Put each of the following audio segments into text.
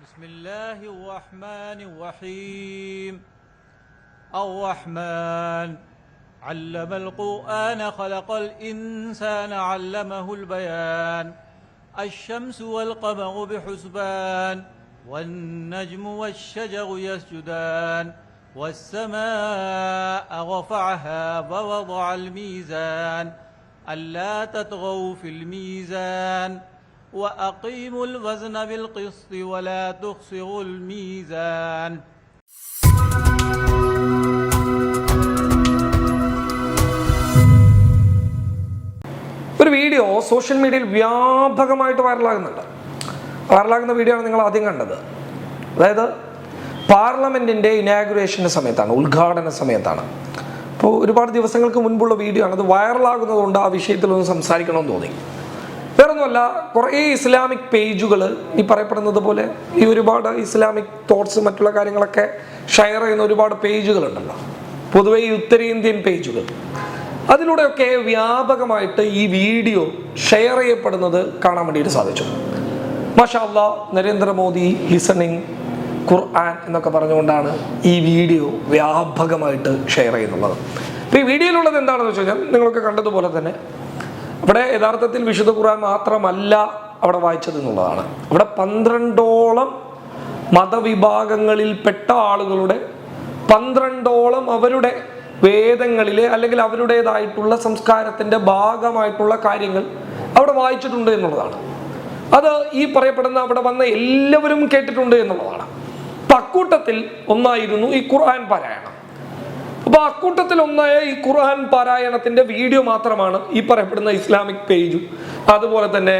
بسم الله الرحمن الرحيم الرحمن علم القرآن خلق الإنسان علمه البيان الشمس والقمر بحسبان والنجم والشجر يسجدان والسماء رفعها ووضع الميزان ألا تطغوا في الميزان وأقيموا الوزن بالقسط ولا تخسروا الميزان ഒരു video social മീഡിയയിൽ വ്യാപകമായിട്ട് വൈറലാകുന്നുണ്ട് വൈറലാകുന്ന വീഡിയോ ആണ് നിങ്ങൾ ആദ്യം കണ്ടത് അതായത് പാർലമെന്റിന്റെ ഇനാഗുറേഷന്റെ സമയത്താണ് ഉദ്ഘാടന സമയത്താണ് അപ്പോൾ ഒരുപാട് ദിവസങ്ങൾക്ക് മുൻപുള്ള വീഡിയോ ആണ് അത് വൈറലാകുന്നതുകൊണ്ട് ആ വിഷയത്തിലൊന്ന് സംസാരിക്കണമെന്ന് തോന്നി വേറൊന്നുമല്ല കുറേ ഇസ്ലാമിക് പേജുകൾ ഈ പറയപ്പെടുന്നത് പോലെ ഈ ഒരുപാട് ഇസ്ലാമിക് തോട്ട്സ് മറ്റുള്ള കാര്യങ്ങളൊക്കെ ഷെയർ ചെയ്യുന്ന ഒരുപാട് പേജുകളുണ്ടല്ലോ. പൊതുവെ ഈ ഉത്തരേന്ത്യൻ പേജുകൾ. അതിലൂടെയൊക്കെ വ്യാപകമായിട്ട് ഈ വീഡിയോ ഷെയർ ചെയ്യപ്പെടുന്നത് കാണാൻ വേണ്ടിയിട്ട് സാധിച്ചു. മഷാല്ല നരേന്ദ്രമോദി ലിസണിങ് ഖുർആൻ എന്നൊക്കെ പറഞ്ഞുകൊണ്ടാണ് ഈ വീഡിയോ വ്യാപകമായിട്ട് ഷെയർ ചെയ്യുന്നുള്ളത്. അപ്പോൾ ഈ വീഡിയോയിലുള്ളത് എന്താണെന്ന് വെച്ച് കഴിഞ്ഞാൽ നിങ്ങളൊക്കെ കണ്ടതുപോലെ തന്നെ അവിടെ യഥാർത്ഥത്തിൽ വിശുദ്ധ ഖുർആൻ മാത്രമല്ല അവിടെ വായിച്ചത് എന്നുള്ളതാണ്. അവിടെ പന്ത്രണ്ടോളം മതവിഭാഗങ്ങളിൽപ്പെട്ട ആളുകളുടെ പന്ത്രണ്ടോളം അവരുടെ വേദങ്ങളിലെ അല്ലെങ്കിൽ അവരുടേതായിട്ടുള്ള സംസ്കാരത്തിന്റെ ഭാഗമായിട്ടുള്ള കാര്യങ്ങൾ അവിടെ വായിച്ചിട്ടുണ്ട് എന്നുള്ളതാണ്. അത് ഈ പറയപ്പെടുന്ന അവിടെ വന്ന എല്ലാവരും കേട്ടിട്ടുണ്ട് എന്നുള്ളതാണ്. അക്കൂട്ടത്തിൽ ഒന്നായിരുന്നു ഈ ഖുർആൻ പാരായണം. അപ്പൊ അക്കൂട്ടത്തിൽ ഒന്നായ ഈ ഖുർആൻ പാരായണത്തിന്റെ വീഡിയോ മാത്രമാണ് ഈ പറയപ്പെടുന്ന ഇസ്ലാമിക് പേജും. അതുപോലെ തന്നെ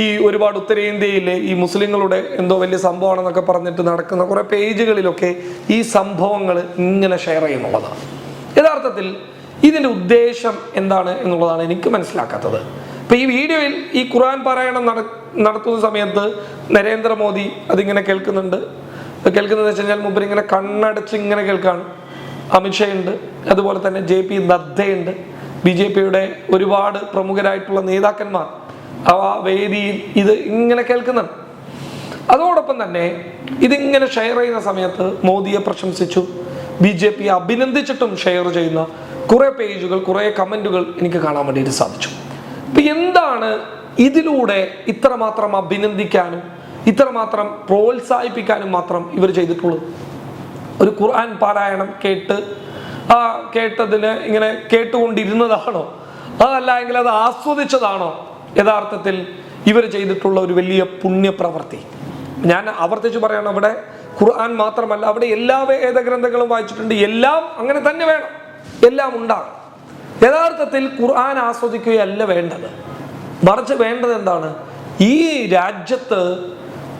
ഈ ഒരുപാട് ഉത്തരേന്ത്യയിലെ ഈ മുസ്ലിങ്ങളുടെ എന്തോ വലിയ സംഭവമാണെന്നൊക്കെ പറഞ്ഞിട്ട് നടക്കുന്ന കുറേ പേജുകളിലൊക്കെ ഈ സംഭവങ്ങൾ ഇങ്ങനെ ഷെയർ ചെയ്യുന്നുള്ളതാണ്. യഥാർത്ഥത്തിൽ ഇതിന്റെ ഉദ്ദേശം എന്താണ് എന്നുള്ളതാണ് എനിക്ക് മനസ്സിലാക്കാത്തത്. ഇപ്പൊ ഈ വീഡിയോയിൽ ഈ ഖുർആൻ പാരായണം നട നടത്തുന്ന സമയത്ത് നരേന്ദ്രമോദി അതിങ്ങനെ കേൾക്കുന്നുണ്ട്. കേൾക്കുന്നത് വെച്ച് കഴിഞ്ഞാൽ മുമ്പിൽ ഇങ്ങനെ കണ്ണടച്ച് ഇങ്ങനെ കേൾക്കാണ്. അമിത്ഷാ ഉണ്ട് അതുപോലെ തന്നെ ജെ പി നദ്ദയുണ്ട്. ബി ജെ പിയുടെ ഒരുപാട് പ്രമുഖരായിട്ടുള്ള നേതാക്കന്മാർ അവ വേദിയിൽ ഇത് ഇങ്ങനെ കേൾക്കുന്നുണ്ട്. അതോടൊപ്പം തന്നെ ഇതിങ്ങനെ ഷെയർ ചെയ്യുന്ന സമയത്ത് മോദിയെ പ്രശംസിച്ചു ബി ജെ പി അഭിനന്ദിച്ചിട്ടും ഷെയർ ചെയ്യുന്ന കുറെ പേജുകൾ കുറെ കമന്റുകൾ എനിക്ക് കാണാൻ വേണ്ടിയിട്ട് സാധിച്ചു. അപ്പൊ എന്താണ് ഇതിലൂടെ ഇത്രമാത്രം അഭിനന്ദിക്കാനും ഇത്രമാത്രം പ്രോത്സാഹിപ്പിക്കാനും മാത്രം ഇവർ ചെയ്തിട്ടുള്ളത്? ഒരു ഖുർആൻ പാരായണം കേട്ട് ആ കേട്ടതിന് ഇങ്ങനെ കേട്ടുകൊണ്ടിരുന്നതാണോ? അതല്ല എങ്കിൽ അത് ആസ്വദിച്ചതാണോ? യഥാർത്ഥത്തിൽ ഇവർ ചെയ്തിട്ടുള്ള ഒരു വലിയ പുണ്യപ്രവൃത്തി. ഞാൻ ആവർത്തിച്ച് പറയണം അവിടെ ഖുർആൻ മാത്രമല്ല അവിടെ എല്ലാ വേദഗ്രന്ഥങ്ങളും വായിച്ചിട്ടുണ്ട്. എല്ലാം അങ്ങനെ തന്നെ വേണം. എല്ലാം ഉണ്ടാകും യഥാർത്ഥത്തിൽ ഖുർആൻ ആസ്വദിക്കുകയല്ല വേണ്ടത്. മറിച്ച് വേണ്ടത് എന്താണ്? ഈ രാജ്യത്ത്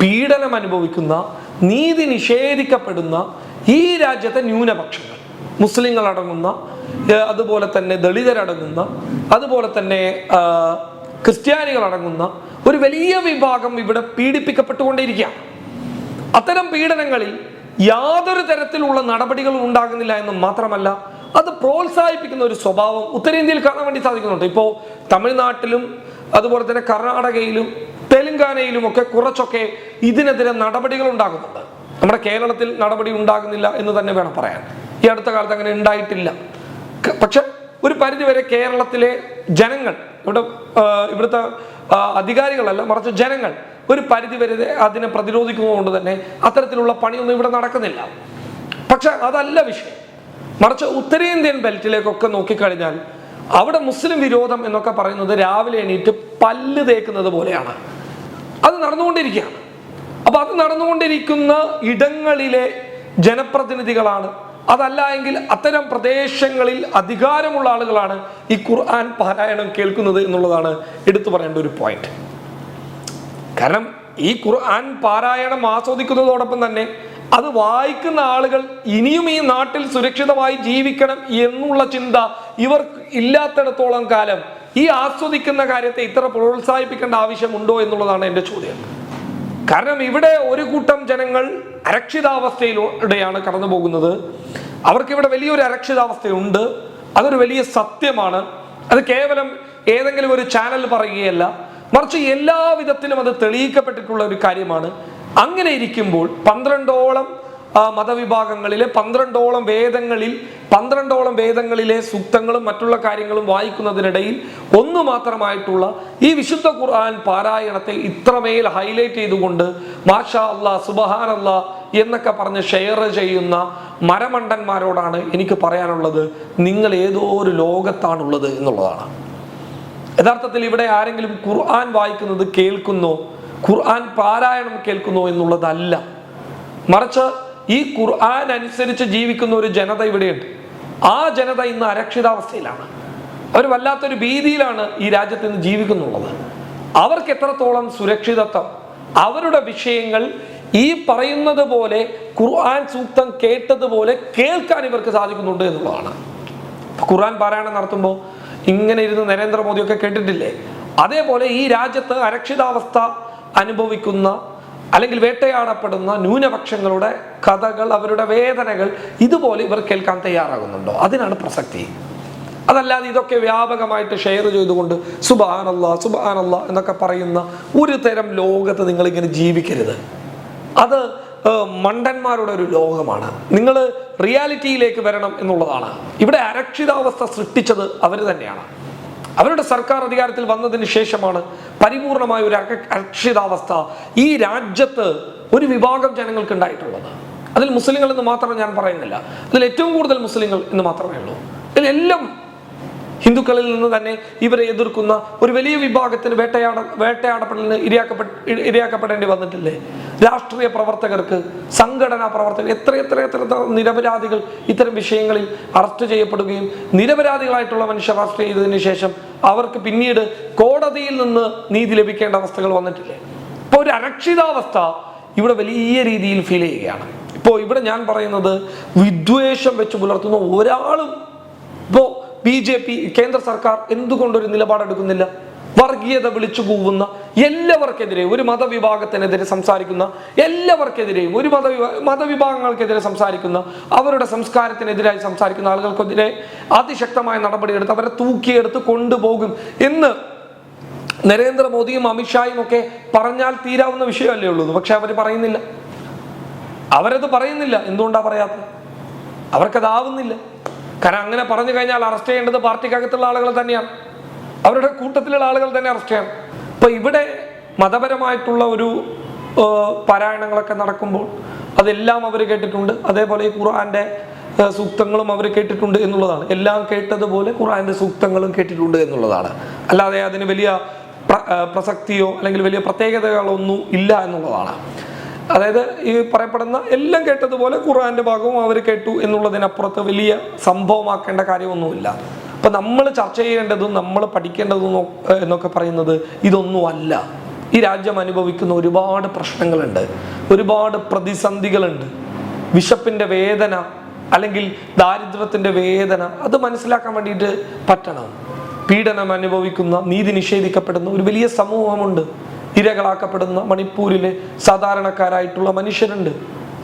പീഡനം അനുഭവിക്കുന്ന നീതി നിഷേധിക്കപ്പെടുന്ന ഈ രാജ്യത്തെ ന്യൂനപക്ഷങ്ങൾ മുസ്ലിങ്ങൾ അടങ്ങുന്ന അതുപോലെ തന്നെ ദളിതരടങ്ങുന്ന അതുപോലെ തന്നെ ക്രിസ്ത്യാനികൾ അടങ്ങുന്ന ഒരു വലിയ വിഭാഗം ഇവിടെ പീഡിപ്പിക്കപ്പെട്ടുകൊണ്ടിരിക്കുകയാണ് അത്തരം പീഡനങ്ങളിൽ യാതൊരു തരത്തിലുള്ള നടപടികളും ഉണ്ടാകുന്നില്ല എന്ന് മാത്രമല്ല അത് പ്രോത്സാഹിപ്പിക്കുന്ന ഒരു സ്വഭാവം ഉത്തരേന്ത്യയിൽ കാണാൻ വേണ്ടി സാധിക്കുന്നുണ്ട്. ഇപ്പോൾ തമിഴ്നാട്ടിലും അതുപോലെ തന്നെ കർണാടകയിലും തെലങ്കാനയിലും ഒക്കെ കുറച്ചൊക്കെ ഇതിനെതിരെ നടപടികൾ ഉണ്ടാകുന്നുണ്ട് നമ്മുടെ കേരളത്തിൽ നടപടി ഉണ്ടാകുന്നില്ല എന്ന് തന്നെ വേണം പറയാൻ. ഈ അടുത്ത കാലത്ത് അങ്ങനെ ഉണ്ടായിട്ടില്ല. പക്ഷെ ഒരു പരിധിവരെ കേരളത്തിലെ ജനങ്ങൾ ഇവിടെ ഇവിടുത്തെ അധികാരികളല്ല മറിച്ച് ജനങ്ങൾ ഒരു പരിധിവരെ അതിനെ പ്രതിരോധിക്കുന്നതുകൊണ്ട് തന്നെ അത്തരത്തിലുള്ള പണിയൊന്നും ഇവിടെ നടക്കുന്നില്ല. പക്ഷെ അതല്ല വിഷയം. മറിച്ച് ഉത്തരേന്ത്യൻ ബെൽറ്റിലേക്കൊക്കെ നോക്കിക്കഴിഞ്ഞാൽ അവിടെ മുസ്ലിം വിരോധം എന്നൊക്കെ പറയുന്നത് രാവിലെ എണീറ്റ് പല്ല് തേക്കുന്നത് പോലെയാണ്. അത് നടന്നുകൊണ്ടിരിക്കുകയാണ്. അപ്പൊ അത് നടന്നുകൊണ്ടിരിക്കുന്ന ഇടങ്ങളിലെ ജനപ്രതിനിധികളാണ്. അതല്ല എങ്കിൽ അത്തരം പ്രദേശങ്ങളിൽ അധികാരമുള്ള ആളുകളാണ് ഈ ഖുർആൻ പാരായണം കേൾക്കുന്നത് എന്നുള്ളതാണ് എടുത്തു പറയേണ്ട ഒരു പോയിന്റ് കാരണം ഈ ഖുർആൻ പാരായണം ആസ്വദിക്കുന്നതോടൊപ്പം തന്നെ അത് വായിക്കുന്ന ആളുകൾ ഇനിയും ഈ നാട്ടിൽ സുരക്ഷിതമായി ജീവിക്കണം എന്നുള്ള ചിന്ത ഇവർ ഇല്ലാത്തിടത്തോളം കാലം ഈ ആസ്വദിക്കുന്ന കാര്യത്തെ ഇത്ര പ്രോത്സാഹിപ്പിക്കേണ്ട ആവശ്യമുണ്ടോ എന്നുള്ളതാണ് എന്റെ ചോദ്യം. കാരണം ഇവിടെ ഒരു കൂട്ടം ജനങ്ങൾ അരക്ഷിതാവസ്ഥയിലൂടെയാണ് കടന്നു പോകുന്നത്. അവർക്ക് ഇവിടെ വലിയൊരു അരക്ഷിതാവസ്ഥയുണ്ട്. അതൊരു വലിയ സത്യമാണ്. അത് കേവലം ഏതെങ്കിലും ഒരു ചാനൽ പറയുകയല്ല. മറിച്ച് എല്ലാ വിധത്തിലും അത് തെളിയിക്കപ്പെട്ടിട്ടുള്ള ഒരു കാര്യമാണ്. അങ്ങനെ ഇരിക്കുമ്പോൾ പന്ത്രണ്ടോളം മതവിഭാഗങ്ങളിലെ പന്ത്രണ്ടോളം വേദങ്ങളിൽ പന്ത്രണ്ടോളം വേദങ്ങളിലെ സൂക്തങ്ങളും മറ്റുള്ള കാര്യങ്ങളും വായിക്കുന്നതിനിടയിൽ ഒന്ന് മാത്രമായിട്ടുള്ള ഈ വിശുദ്ധ ഖുർആൻ പാരായണത്തെ ഇത്രമേൽ ഹൈലൈറ്റ് ചെയ്തുകൊണ്ട് മാഷാ അല്ലാ സുബഹാൻ അല്ലാ എന്നൊക്കെ പറഞ്ഞ് ഷെയർ ചെയ്യുന്ന മരമണ്ടന്മാരോടാണ് എനിക്ക് പറയാനുള്ളത് നിങ്ങൾ ഏതോ ഒരു ലോകത്താണുള്ളത് എന്നുള്ളതാണ്. യഥാർത്ഥത്തിൽ ഇവിടെ ആരെങ്കിലും ഖുർആൻ വായിക്കുന്നത് കേൾക്കുന്നു ഖുർആൻ പാരായണം കേൾക്കുന്നു എന്നുള്ളതല്ല. മറിച്ച് ഈ ഖുർആൻ അനുസരിച്ച് ജീവിക്കുന്ന ഒരു ജനത ഇവിടെയുണ്ട്. ആ ജനത ഇന്ന് അരക്ഷിതാവസ്ഥയിലാണ്. അവർ വല്ലാത്തൊരു ഭീതിയിലാണ് ഈ രാജ്യത്ത് ഇന്ന് ജീവിക്കുന്നുള്ളത്. അവർക്ക് എത്രത്തോളം സുരക്ഷിതത്വം അവരുടെ വിഷയങ്ങൾ ഈ പറയുന്നത് പോലെ ഖുർആൻ സൂക്തം കേട്ടതുപോലെ കേൾക്കാൻ ഇവർക്ക് സാധിക്കുന്നുണ്ട് എന്നുള്ളതാണ്. ഖുർആൻ പാരായണം നടത്തുമ്പോൾ ഇങ്ങനെ ഇരുന്ന് നരേന്ദ്രമോദിയൊക്കെ കേട്ടിട്ടില്ലേ? അതേപോലെ ഈ രാജ്യത്ത് അരക്ഷിതാവസ്ഥ അനുഭവിക്കുന്ന അല്ലെങ്കിൽ വേട്ടയാടപ്പെടുന്ന ന്യൂനപക്ഷങ്ങളുടെ കഥകൾ അവരുടെ വേദനകൾ ഇതുപോലെ ഇവർ കേൾക്കാൻ തയ്യാറാകുന്നുണ്ടോ? അതിനാണ് പ്രസക്തി. അതല്ലാതെ ഇതൊക്കെ വ്യാപകമായിട്ട് ഷെയർ ചെയ്തുകൊണ്ട് സുബാനല്ല സുബാനല്ല എന്നൊക്കെ പറയുന്ന ഒരു തരം ലോകത്ത് നിങ്ങൾ ഇങ്ങനെ ജീവിക്കരുത്. അത് മണ്ടന്മാരുടെ ഒരു ലോകമാണ്. നിങ്ങൾ റിയാലിറ്റിയിലേക്ക് വരണം എന്നുള്ളതാണ്. ഇവിടെ അരക്ഷിതാവസ്ഥ സൃഷ്ടിച്ചത് അവർ തന്നെയാണ്. അവരുടെ സർക്കാർ അധികാരത്തിൽ വന്നതിന് ശേഷമാണ് പരിപൂർണമായ ഒരു അര- അരക്ഷിതാവസ്ഥ ഈ രാജ്യത്ത് ഒരു വിഭാഗം ജനങ്ങൾക്ക് ഉണ്ടായിട്ടുള്ളത്. അതിൽ മുസ്ലിങ്ങൾ എന്ന് മാത്രം ഞാൻ പറയുന്നില്ല. അതിൽ ഏറ്റവും കൂടുതൽ മുസ്ലിങ്ങൾ എന്ന് മാത്രമേ ഉള്ളൂ. ഇതിലെല്ലാം ഹിന്ദുക്കളിൽ നിന്ന് തന്നെ ഇവരെ എതിർക്കുന്ന ഒരു വലിയ വിഭാഗത്തിന് വേട്ടയാട വേട്ടയാടപ്പെടലിന് ഇരയാക്കപ്പെട്ട ഇരയാക്കപ്പെടേണ്ടി വന്നിട്ടില്ലേ? രാഷ്ട്രീയ പ്രവർത്തകർക്ക് സംഘടനാ പ്രവർത്തകർ എത്ര എത്ര എത്ര എത്ര നിരപരാധികൾ ഇത്തരം വിഷയങ്ങളിൽ അറസ്റ്റ് ചെയ്യപ്പെടുകയും നിരപരാധികളായിട്ടുള്ള മനുഷ്യർ അറസ്റ്റ് ചെയ്തതിനു ശേഷം അവർക്ക് പിന്നീട് കോടതിയിൽ നിന്ന് നീതി ലഭിക്കേണ്ട അവസ്ഥകൾ വന്നിട്ടില്ലേ? ഇപ്പോൾ ഒരു അരക്ഷിതാവസ്ഥ ഇവിടെ വലിയ രീതിയിൽ ഫീൽ ചെയ്യുകയാണ്. ഇപ്പോൾ ഇവിടെ ഞാൻ പറയുന്നത് വിദ്വേഷം വെച്ച് പുലർത്തുന്ന ഒരാളും ഇപ്പോ ബി ജെ പി കേന്ദ്ര സർക്കാർ എന്തുകൊണ്ടൊരു നിലപാടെടുക്കുന്നില്ല? വർഗീയത വിളിച്ചു കൂവുന്ന എല്ലാവർക്കെതിരെ ഒരു മതവിഭാഗത്തിനെതിരെ സംസാരിക്കുന്ന എല്ലാവർക്കെതിരെയും ഒരു മതവിഭാ മതവിഭാഗങ്ങൾക്കെതിരെ സംസാരിക്കുന്ന അവരുടെ സംസ്കാരത്തിനെതിരായി സംസാരിക്കുന്ന ആളുകൾക്കെതിരെ അതിശക്തമായ നടപടിയെടുത്ത് അവരെ തൂക്കിയെടുത്ത് കൊണ്ടുപോകും എന്ന് നരേന്ദ്രമോദിയും അമിത്ഷായും ഒക്കെ പറഞ്ഞാൽ തീരാവുന്ന വിഷയമല്ലേ ഉള്ളൂ. പക്ഷെ അവർ പറയുന്നില്ല. അവരത് പറയുന്നില്ല. എന്തുകൊണ്ടാ പറയാത്തത്? അവർക്കതാവുന്നില്ല. കാരണം അങ്ങനെ പറഞ്ഞു കഴിഞ്ഞാൽ അറസ്റ്റ് ചെയ്യേണ്ടത് പാർട്ടിക്കകത്തുള്ള ആളുകൾ തന്നെയാണ്. അവരുടെ കൂട്ടത്തിലുള്ള ആളുകൾ തന്നെ അറസ്റ്റ് ചെയ്യണം. അപ്പൊ ഇവിടെ മതപരമായിട്ടുള്ള ഒരു പാരായണങ്ങളൊക്കെ നടക്കുമ്പോൾ അതെല്ലാം അവർ കേട്ടിട്ടുണ്ട്. അതേപോലെ ഈ ഖുർആന്റെ സൂക്തങ്ങളും അവർ കേട്ടിട്ടുണ്ട് എന്നുള്ളതാണ്. എല്ലാം കേട്ടതുപോലെ ഖുർആന്റെ സൂക്തങ്ങളും കേട്ടിട്ടുണ്ട് എന്നുള്ളതാണ്. അല്ലാതെ അതിന് വലിയ പ്രസക്തിയോ അല്ലെങ്കിൽ വലിയ പ്രത്യേകതകളൊന്നും ഇല്ല എന്നുള്ളതാണ്. അതായത് ഈ പറയപ്പെടുന്ന എല്ലാം കേട്ടതുപോലെ ഖുർആന്റെ ഭാഗവും അവർ കേട്ടു എന്നുള്ളതിനപ്പുറത്ത് വലിയ സംഭവമാക്കേണ്ട കാര്യമൊന്നുമില്ല. അപ്പൊ നമ്മൾ ചർച്ച ചെയ്യേണ്ടതും നമ്മൾ പഠിക്കേണ്ടതും എന്നൊക്കെ പറയുന്നത് ഇതൊന്നുമല്ല. ഈ രാജ്യം അനുഭവിക്കുന്ന ഒരുപാട് പ്രശ്നങ്ങളുണ്ട്. ഒരുപാട് പ്രതിസന്ധികളുണ്ട്. വിശപ്പിന്റെ വേദന അല്ലെങ്കിൽ ദാരിദ്ര്യത്തിന്റെ വേദന അത് മനസ്സിലാക്കാൻ വേണ്ടിയിട്ട് പറ്റണം. പീഡനം അനുഭവിക്കുന്ന നീതി നിഷേധിക്കപ്പെടുന്ന ഒരു വലിയ സമൂഹമുണ്ട്. ഇരകളാക്കപ്പെടുന്ന മണിപ്പൂരിലെ സാധാരണക്കാരായിട്ടുള്ള മനുഷ്യരുണ്ട്.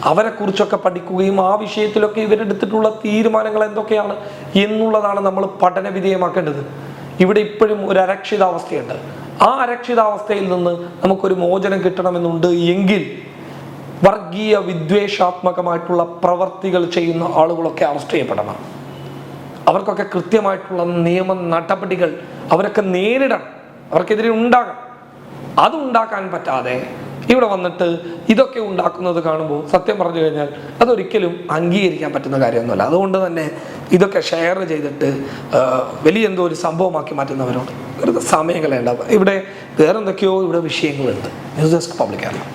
അവരെ കുറിച്ചൊക്കെ പഠിക്കുകയും ആ വിഷയത്തിലൊക്കെ ഇവരെടുത്തിട്ടുള്ള തീരുമാനങ്ങൾ എന്തൊക്കെയാണ് എന്നുള്ളതാണ് നമ്മൾ പഠന വിധേയമാക്കേണ്ടത്. ഇവിടെ ഇപ്പോഴും ഒരു അരക്ഷിതാവസ്ഥയുണ്ട്. ആ അരക്ഷിതാവസ്ഥയിൽ നിന്ന് നമുക്കൊരു മോചനം കിട്ടണമെന്നുണ്ട് എങ്കിൽ വർഗീയ വിദ്വേഷാത്മകമായിട്ടുള്ള പ്രവർത്തികൾ ചെയ്യുന്ന ആളുകളൊക്കെ അറസ്റ്റ് ചെയ്യപ്പെടണം. അവർക്കൊക്കെ കൃത്യമായിട്ടുള്ള നിയമ നടപടികൾ അവരൊക്കെ നേരിടണം. അവർക്കെതിരെ ഉണ്ടാകണം. അത് ഉണ്ടാക്കാൻ പറ്റാതെ ഇവിടെ വന്നിട്ട് ഇതൊക്കെ ഉണ്ടാക്കുന്നത് കാണുമ്പോൾ സത്യം പറഞ്ഞു കഴിഞ്ഞാൽ അതൊരിക്കലും അംഗീകരിക്കാൻ പറ്റുന്ന കാര്യമൊന്നുമല്ല. അതുകൊണ്ട് തന്നെ ഇതൊക്കെ ഷെയർ ചെയ്തിട്ട് വലിയ എന്തോ ഒരു സംഭവമാക്കി മാറ്റുന്നവരോട് സമയം കളയേണ്ട. ഇവിടെ വേറെന്തൊക്കെയോ ഇവിടെ വിഷയങ്ങളുണ്ട്. ന്യൂസ് ഡെസ്ക് പബ്ലിക് അറിയാം